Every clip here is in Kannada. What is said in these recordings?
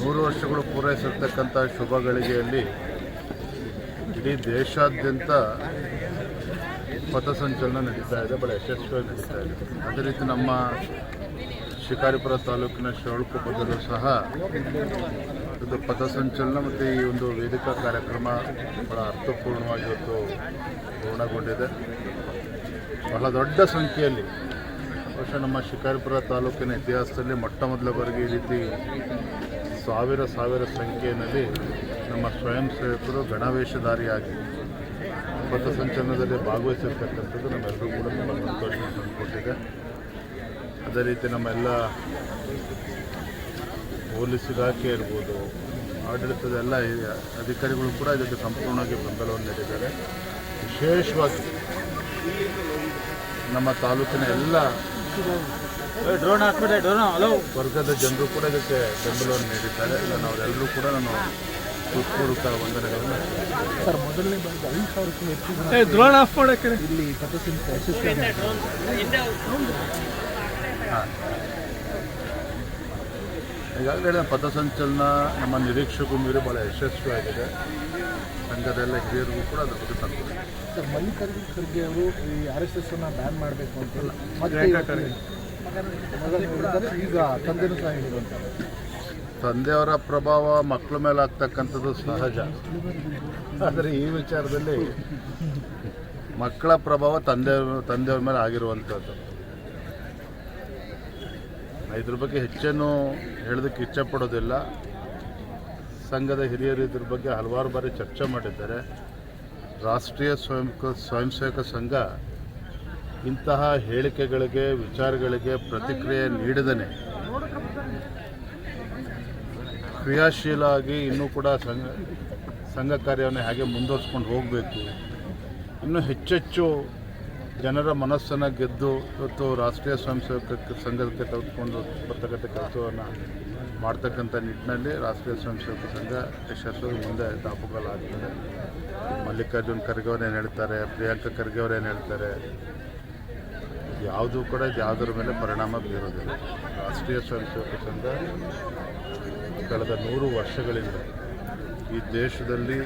ನೂರು ವರ್ಷಗಳು ಪೂರೈಸಿರ್ತಕ್ಕಂಥ ಶುಭ ಗಳಿಗೆಯಲ್ಲಿ ಇಡೀ ದೇಶಾದ್ಯಂತ ಪಥಸಂಚಲನ ನಡೀತಾ ಇದೆ, ಬಹಳ ಯಶಸ್ವಿಯಾಗಿ ನಡೀತಾ ಇದೆ. ಅದೇ ರೀತಿ ನಮ್ಮ ಶಿಕಾರಿಪುರ ತಾಲೂಕಿನ ಶಿವಳ್ಕೊಪ್ಪದಲ್ಲೂ ಸಹ ಇದು ಪಥಸಂಚಲನ ಮತ್ತು ಈ ಒಂದು ವೇದಿಕಾ ಕಾರ್ಯಕ್ರಮ ಬಹಳ ಅರ್ಥಪೂರ್ಣವಾಗಿ ಇವತ್ತು ಪೂರ್ಣಗೊಂಡಿದೆ. ಬಹಳ ದೊಡ್ಡ ಸಂಖ್ಯೆಯಲ್ಲಿ ಬಹುಶಃ ನಮ್ಮ ಶಿಕಾರಿಪುರ ತಾಲೂಕಿನ ಇತಿಹಾಸದಲ್ಲಿ ಮೊಟ್ಟ ಮೊದಲ ಬಾರಿಗೆ ಈ ರೀತಿ ಸಾವಿರ ಸಾವಿರ ಸಂಖ್ಯೆಯಲ್ಲಿ ನಮ್ಮ ಸ್ವಯಂ ಸೇವಕರು ಗಣವೇಷಧಾರಿಯಾಗಿ ಪಥಸಂಚಲನದಲ್ಲಿ ಭಾಗವಹಿಸಿರ್ತಕ್ಕಂಥದ್ದು ನಮ್ಮೆಲ್ಲರೂ ಕೂಡ ತುಂಬ ಸಂತೋಷ ತಂದುಕೊಟ್ಟಿದೆ ಅದೇ ರೀತಿ ನಮ್ಮೆಲ್ಲ ಪೊಲೀಸ್ ಇಲಾಖೆ ಇರ್ಬೋದು, ಆಡಳಿತದ ಎಲ್ಲ ಅಧಿಕಾರಿಗಳು ಕೂಡ ಇದಕ್ಕೆ ಸಂಪೂರ್ಣವಾಗಿ ಬೆಂಬಲವನ್ನು ನೀಡಿದ್ದಾರೆ. ವಿಶೇಷವಾಗಿ ನಮ್ಮ ತಾಲೂಕಿನ ಎಲ್ಲ ಡ್ರೋನ್ ಹಾಕ್ಬಿಟ್ಟೆ ಡ್ರೋನ್ ಹಲೋ ವರ್ಗದ ಜನರು ಕೂಡ ಇದಕ್ಕೆ ಬೆಂಬಲವನ್ನು ನೀಡಿದ್ದಾರೆ. ನಾನು ಅವರೆಲ್ಲರೂ ಕೂಡ ನಾನು ಹೃತ್ಪೂರ್ವಕ ವಂದನೆಗಳನ್ನು ಸರ್ ಮೊದಲನೇ ಬಾರಿಗೆ ಐದು ಸಾವಿರಕ್ಕೂ ಹೆಚ್ಚು ಡ್ರೋನ್ ಆಫ್ ಮಾಡಕ್ಕೆ. ಇಲ್ಲಿ ಯಶಸ್ವಿಯಾಗಿ ಈಗಾಗಲೇ ಹೇಳಿದ ಪಥಸಂಚಲನ ನಮ್ಮ ನಿರೀಕ್ಷೆಗೂ ಮೀರಿ ಭಾಳ ಯಶಸ್ವಿಯಾಗಿದೆ. ಸಂಘದ ಎಲ್ಲ ಹಿರಿಯರಿಗೂ ಕೂಡ ಅದ್ರ ಬಗ್ಗೆ ತಂದು ಸರ್ ಮಲ್ಲಿಕಾರ್ಜುನ್ ಖರ್ಗೆ ಅವರು ಈ ಆರ್ ಎಸ್ ಎಸ್ ಅನ್ನ ಬ್ಯಾನ್ ಮಾಡಬೇಕು ಅಂತ ಮತ್ತೆ ಮಗನ ಹೇಳಿದ್ದಾರೆ ಈಗ ತಂದೆನೂ ಸಹ ತಂದೆಯವರ ಪ್ರಭಾವ ಮಕ್ಕಳ ಮೇಲೆ ಆಗ್ತಕ್ಕಂಥದ್ದು ಸಹಜ. ಆದರೆ ಈ ವಿಚಾರದಲ್ಲಿ ಮಕ್ಕಳ ಪ್ರಭಾವ ತಂದೆ ತಂದೆಯವ್ರ ಮೇಲೆ ಆಗಿರುವಂಥದ್ದು. ಇದ್ರ ಬಗ್ಗೆ ಹೆಚ್ಚೇನು ಹೇಳೋದಕ್ಕೆ ಇಚ್ಛಪಡೋದಿಲ್ಲ ಸಂಘದ ಹಿರಿಯರು ಇದ್ರ ಬಗ್ಗೆ ಹಲವಾರು ಬಾರಿ ಚರ್ಚೆ ಮಾಡಿದ್ದಾರೆ. ರಾಷ್ಟ್ರೀಯ ಸ್ವಯಂ ಸ್ವಯಂ ಸೇವಕ ಸಂಘ ಇಂತಹ ಹೇಳಿಕೆಗಳಿಗೆ, ವಿಚಾರಗಳಿಗೆ ಪ್ರತಿಕ್ರಿಯೆ ನೀಡಿದನೆ. ಕ್ರಿಯಾಶೀಲ ಆಗಿ ಇನ್ನೂ ಕೂಡ ಸಂಘ ಸಂಘ ಕಾರ್ಯವನ್ನು ಹೇಗೆ ಮುಂದುವರಿಸ್ಕೊಂಡು ಹೋಗಬೇಕು. ಇನ್ನೂ ಹೆಚ್ಚೆಚ್ಚು ಜನರ ಮನಸ್ಸನ್ನು ಗೆದ್ದು ಇವತ್ತು ರಾಷ್ಟ್ರೀಯ ಸ್ವಯಂ ಸೇವಕ ಸಂಘಕ್ಕೆ ತೆಗೆದುಕೊಂಡು ಬರ್ತಕ್ಕಂಥ ಕೆಲಸವನ್ನು ಮಾಡ್ತಕ್ಕಂಥ ನಿಟ್ಟಿನಲ್ಲಿ ರಾಷ್ಟ್ರೀಯ ಸ್ವಯಂ ಸೇವಕ ಸಂಘ ಯಶಸ್ಸು ಮುಂದೆ ದಾಪುಗಾಲಾಗ್ತದೆ ಮಲ್ಲಿಕಾರ್ಜುನ್ ಖರ್ಗೆ ಅವರೇನು ಹೇಳ್ತಾರೆ, ಪ್ರಿಯಾಂಕಾ ಖರ್ಗೆ ಏನು ಹೇಳ್ತಾರೆ, ಯಾವುದೂ ಕೂಡ ಯಾವುದರ ಮೇಲೆ ಪರಿಣಾಮ ಬೀರೋದಿಲ್ಲ. ರಾಷ್ಟ್ರೀಯ ಸ್ವಯಂ ಸೇವಕ ಸಂಘ ಕಳೆದ ನೂರು ವರ್ಷಗಳಿಂದ ಈ ದೇಶದಲ್ಲಿ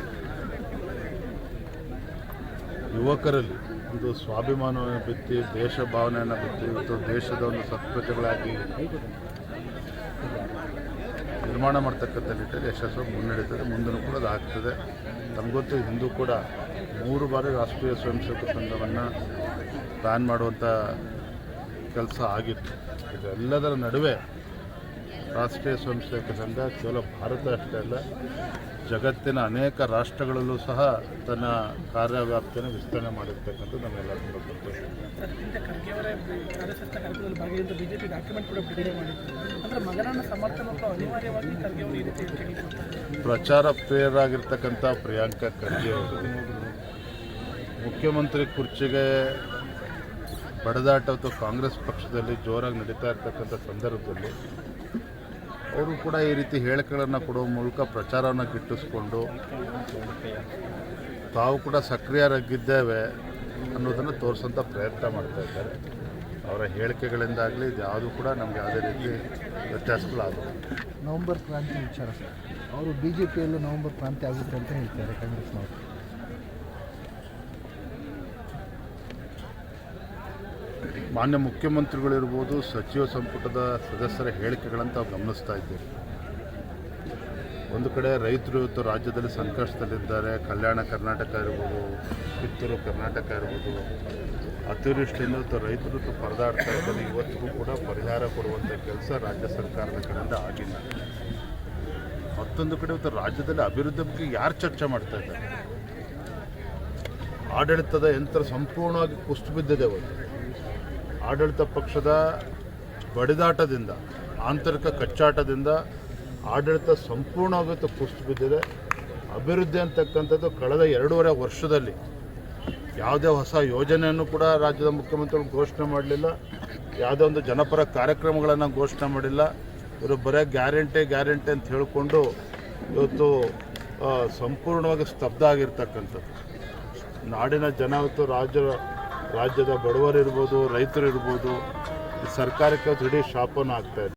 ಯುವಕರಲ್ಲಿ ಒಂದು ಸ್ವಾಭಿಮಾನವನ್ನು ಬಿತ್ತಿ, ದೇಶ ಭಾವನೆಯನ್ನು ಬಿತ್ತಿ ಇವತ್ತು ದೇಶದ ಒಂದು ಸತ್ಪ್ರಜೆಗಳಾಗಿ ನಿರ್ಮಾಣ ಮಾಡ್ತಕ್ಕಂಥ ನಿಟ್ಟಿನಲ್ಲಿ ಯಶಸ್ಸು ಮುನ್ನಡೀತದೆ ಮುಂದೂ ಕೂಡ ಅದು ಆಗ್ತದೆ. ಹಿಂದೂ ಕೂಡ ಮೂರು ಬಾರಿ ರಾಷ್ಟ್ರೀಯ ಸ್ವಯಂ ಸೇವಕ ಸಂಘವನ್ನು ಪ್ಲ್ಯಾನ್ ಮಾಡುವಂಥ ಕೆಲಸ ಆಗಿತ್ತು. ಇದೆಲ್ಲದರ ನಡುವೆ ರಾಷ್ಟ್ರೀಯ ಸ್ವಯಂಸೇವಕ ಸಂಘ ಕೇವಲ ಭಾರತ ಅಷ್ಟೇ ಅಲ್ಲ ಜಗತ್ತಿನ ಅನೇಕ ರಾಷ್ಟ್ರಗಳಲ್ಲೂ ಸಹ ತನ್ನ ಕಾರ್ಯವ್ಯಾಪ್ತಿಯನ್ನು ವಿಸ್ತರಣೆ ಮಾಡಿರ್ತಕ್ಕಂಥ ನಮ್ಮೆಲ್ಲ ತುಂಬ ಸಂತೋಷ. ಪ್ರಚಾರ ಪ್ರಿಯರಾಗಿರ್ತಕ್ಕಂಥ ಪ್ರಿಯಾಂಕಾ ಖರ್ಗೆ ಅವರು ಮುಖ್ಯಮಂತ್ರಿ ಕುರ್ಚಿಗೆ ಬಡದಾಟ ಅಥವಾ ಕಾಂಗ್ರೆಸ್ ಪಕ್ಷದಲ್ಲಿ ಜೋರಾಗಿ ನಡೀತಾ ಇರ್ತಕ್ಕಂಥ ಸಂದರ್ಭದಲ್ಲಿ ಅವರು ಕೂಡ ಈ ರೀತಿ ಹೇಳಿಕೆಗಳನ್ನು ಕೊಡುವ ಮೂಲಕ ಪ್ರಚಾರವನ್ನು ಗಿಟ್ಟಿಸ್ಕೊಂಡು ತಾವು ಕೂಡ ಸಕ್ರಿಯರಾಗಿದ್ದೇವೆ ಅನ್ನೋದನ್ನು ತೋರಿಸೋಂಥ ಪ್ರಯತ್ನ ಮಾಡ್ತಾ ಇದ್ದಾರೆ. ಅವರ ಹೇಳಿಕೆಗಳಿಂದಾಗಲಿ ಇದು ಯಾವುದೂ ಕೂಡ ನಮಗೆ ಯಾವುದೇ ರೀತಿ ವ್ಯತ್ಯಾಸಗಳಾಗಲ್ಲ ನವಂಬರ್ ಕ್ರಾಂತಿ ವಿಚಾರ ಸರ್. ಅವರು ಬಿ ಜೆ ಪಿಯಲ್ಲೂ ನವಂಬರ್ ಕ್ರಾಂತಿ ಆಗುತ್ತೆ ಅಂತ ಹೇಳ್ತಾರೆ ಕಾಂಗ್ರೆಸ್ನವರು. ಮಾನ್ಯ ಮುಖ್ಯಮಂತ್ರಿಗಳಿರ್ಬೋದು, ಸಚಿವ ಸಂಪುಟದ ಸದಸ್ಯರ ಹೇಳಿಕೆಗಳನ್ನು ತಾವು ಗಮನಿಸ್ತಾ ಇದ್ದೇವೆ. ಒಂದು ಕಡೆ ರೈತರು ಇವತ್ತು ರಾಜ್ಯದಲ್ಲಿ ಸಂಕಷ್ಟದಲ್ಲಿದ್ದಾರೆ. ಕಲ್ಯಾಣ ಕರ್ನಾಟಕ ಇರ್ಬೋದು ಕಿತ್ತೂರು ಕರ್ನಾಟಕ ಇರ್ಬೋದು, ಅತಿವೃಷ್ಟಿಯಿಂದ ಇವತ್ತು ರೈತರು ಪರದಾಡ್ತಾ ಇದ್ದಾರೆ. ಇವತ್ತಿಗೂ ಕೂಡ ಪರಿಹಾರ ಕೊಡುವಂಥ ಕೆಲಸ ರಾಜ್ಯ ಸರ್ಕಾರದ ಕಡೆಯಿಂದ ಆಗಿಲ್ಲ. ಮತ್ತೊಂದು ಕಡೆ ಇವತ್ತು ರಾಜ್ಯದಲ್ಲಿ ಅಭಿವೃದ್ಧಿ ಬಗ್ಗೆ ಯಾರು ಚರ್ಚೆ ಮಾಡ್ತಾ ಇದ್ದಾರೆ? ಆಡಳಿತದ ಯಂತ್ರ ಸಂಪೂರ್ಣವಾಗಿ ಕುಸಿದು ಬಿದ್ದಿದೆ ಇವತ್ತು. ಆಡಳಿತ ಪಕ್ಷದ ಬಡಿದಾಟದಿಂದ, ಆಂತರಿಕ ಕಚ್ಚಾಟದಿಂದ ಆಡಳಿತ ಸಂಪೂರ್ಣವಾಗಿ ಕುಸಿದು ಬಿದ್ದಿದೆ ಅಭಿವೃದ್ಧಿ ಅಂತಕ್ಕಂಥದ್ದು ಕಳೆದ ಎರಡೂವರೆ ವರ್ಷದಲ್ಲಿ ಯಾವುದೇ ಹೊಸ ಯೋಜನೆಯನ್ನು ಕೂಡ ರಾಜ್ಯದ ಮುಖ್ಯಮಂತ್ರಿಗಳು ಘೋಷಣೆ ಮಾಡಲಿಲ್ಲ. ಯಾವುದೇ ಒಂದು ಜನಪರ ಕಾರ್ಯಕ್ರಮಗಳನ್ನು ಘೋಷಣೆ ಮಾಡಿಲ್ಲ. ಇವರು ಬರೀ ಗ್ಯಾರಂಟಿ ಗ್ಯಾರಂಟಿ ಅಂತ ಹೇಳಿಕೊಂಡು ಇವತ್ತು ಸಂಪೂರ್ಣವಾಗಿ ಸ್ತಬ್ಧ ಆಗಿರ್ತಕ್ಕಂಥದ್ದು. ನಾಡಿನ ಜನ ಇವತ್ತು ರಾಜ್ಯ ರಾಜ್ಯದ ಬಡವರಿರ್ಬೋದು ರೈತರು ಇರ್ಬೋದು ಸರ್ಕಾರಕ್ಕೆ ದೃಢ ಶಾಪನ ಆಗ್ತಾ ಇದೆ.